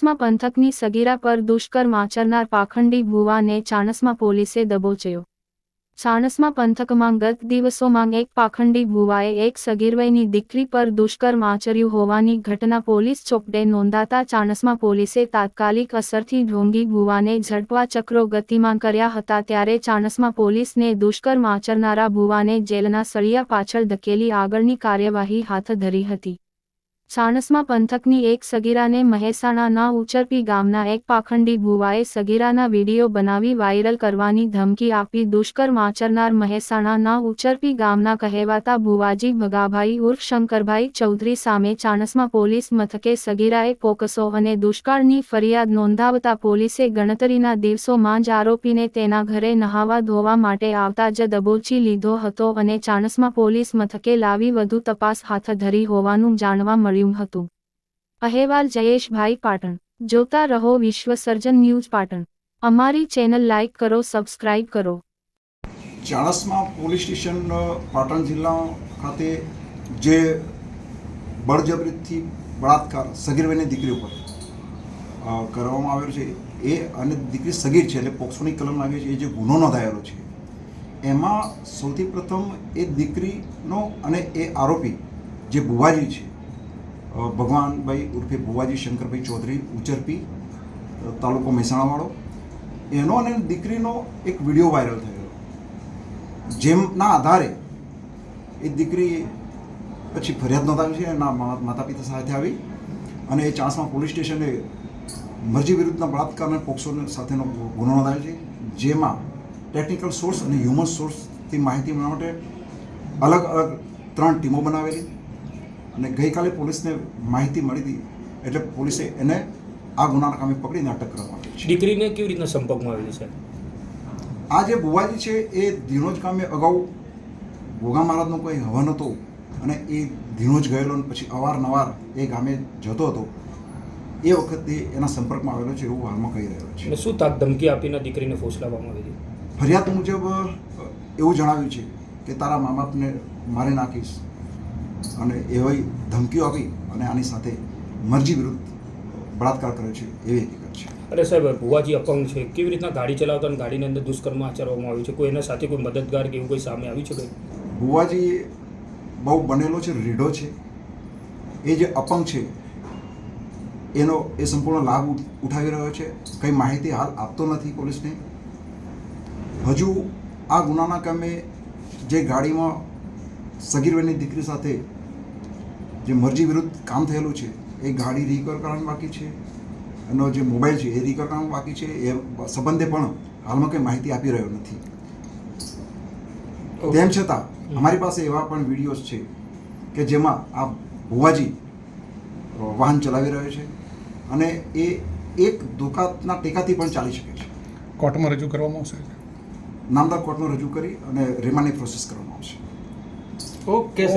ચાણસ્મા પંથકની સગીરા પર દુષ્કર્મ આચરનાર પાખંડી ભુવાને ચાણસ્મા પોલીસે દબોચ્યો. ચાણસ્મા પંથકમાં ગત દિવસોમાં એક પાખંડી ભુવાએ એક સગીરવયની દીકરી પર દુષ્કર્મ આચર્યું હોવાની ઘટના પોલીસ ચોપડે નોંધાતા ચાણસ્મા પોલીસે તાત્કાલિક અસરથી ઢોંગી ભુવાને ઝડપવા ચક્રો ગતિમાન કર્યા હતા ત્યારે ચાણસ્મા પોલીસને દુષ્કર્મ આચરનારા ભુવાને જેલના સળિયા પાછળ ધકેલી આગળની કાર્યવાહી હાથ ધરી હતી. ચાણસ્મા પંથકની એક સગીરાને મહેસાણાના ઉચરપી ગામના એક પાખંડી ભુવાએ સગીરાના વીડિયો બનાવી વાયરલ કરવાની ધમકી આપી દુષ્કર્મ આચરનાર મહેસાણાના ઉચરપી ગામના કહેવાતા ભુવાજી ભગાભાઈ ઉર્ફ શંકરભાઈ ચૌધરી સામે ચાણસ્મા પોલીસ મથકે સગીરાએ પોકસો અને દુષ્કાળની ફરિયાદ નોંધાવતા પોલીસે ગણતરીના દિવસોમાં જ આરોપીને તેના ઘરે નહાવા ધોવા માટે આવતા જ દબોચી લીધો હતો અને ચાણસ્મા પોલીસ મથકે લાવી વધુ તપાસ હાથ ધરી હોવાનું જાણવા મળ્યું. હતું. અહેવાલ જયેશભાઈ પાટણ. જોતા રહો વિશ્વ સર્જન ન્યૂઝ પાટણ. અમારી ચેનલ લાઇક કરો, સબસ્ક્રાઇબ કરો. ચાણસમાં પોલીસ સ્ટેશન પાટણ જિલ્લા ખાતે જે બળજબરીથી બળાત્કાર સગીરભાઈની દીકરી ઉપર કરવામાં આવ્યો છે, એ અને દીકરી સગીર છે, એટલે પોક્સોની કલમ લાગે છે, એ જે ગુનો નોંધાયેલો છે, એમાં સૌથી પ્રથમ એ દીકરીનો અને એ આરોપી જે ભુવાજી છે ભગવાનભાઈ ઉર્ફે ભુવાજી શંકરભાઈ ચૌધરી ઉચરપી તાલુકો મહેસાણાવાળો. એનો અને દીકરીનો એક વીડિયો વાયરલ થયેલો. જેમના આધારે એ દીકરી પછી ફરિયાદ નોંધાવી છે, એના માતા પિતા સાથે આવી અને એ ચાણસ્મા પોલીસ સ્ટેશને મરજી વિરુદ્ધના બળાત્કાર અને પોક્સો સાથેનો ગુનો નોંધાયો છે, જેમાં ટેકનિકલ સોર્સ અને હ્યુમન સોર્સથી માહિતી મેળવવા માટે અલગ અલગ ત્રણ ટીમો બનાવેલી. અને ગઈકાલે પોલીસને માહિતી મળી હતી એટલે પોલીસે એને આ ગુનાના કામે પકડીને અટક કરવામાં આવી છે. દીકરીને કેવી રીતના સંપર્કમાં આવેલી છે? આ જે બુવાજી છે એ ધીનોજ કામે અગાઉ ભોગા મહારાજનો કોઈ હવન હતો અને એ ધીનોજ ગયેલો અને પછી અવારનવાર એ ગામે જતો હતો એ વખતે એના સંપર્કમાં આવેલો છે એવું હાલમાં કહી રહ્યો છે. શું તાક ધમકી આપીને દીકરીને ફોસલાવવામાં આવી હતી ફરિયાદ મુજબ એવું જણાવ્યું છે કે તારા મા બાપને મારી નાખીશ અને એવી ધમકીઓ આપી અને આની સાથે મરજી વિરુદ્ધ બળાત્કાર કર્યો છે એવી હકીકત છે. અરે સાહેબ ભુવાજી અપંગ છે. કેવી રીતના ગાડી ચલાવતા અને ગાડીની અંદર દુષ્કર્મ આચરવામાં આવ્યું છે? કોઈ એના સાથે કોઈ મદદગાર કે એવું કોઈ સામે આવ્યું છે કંઈ? ભુવાજી બહુ બનેલો છે રીઢો છે. એ જે અપંગ છે એનો એ સંપૂર્ણ લાભ ઉઠાવી રહ્યો છે. કંઈ માહિતી હાલ આપતો નથી પોલીસને. હજુ આ ગુનાના કામે જે ગાડીમાં સગીરવેની દીકરી સાથે જે મરજી વિરુદ્ધ કામ થયેલું છે એ ગાડી રિકવર કરવાની બાકી છે એનો જે મોબાઈલ છે એ રિકવર કરવાનું બાકી છે એ સંબંધે પણ હાલમાં કંઈ માહિતી આપી રહ્યો નથી. તેમ છતાં અમારી પાસે એવા પણ વિડીયોઝ છે કે જેમાં આ ભુવાજી વાહન ચલાવી રહ્યો છે અને એ એક દુકાતના ટેકાથી પણ ચાલી શકે છે. કોર્ટમાં રજૂ કરવામાં આવશે? નામદાર કોર્ટમાં રજૂ કરી અને રિમાન્ડની પ્રોસેસ કરવામાં આવશે. Oh, ok.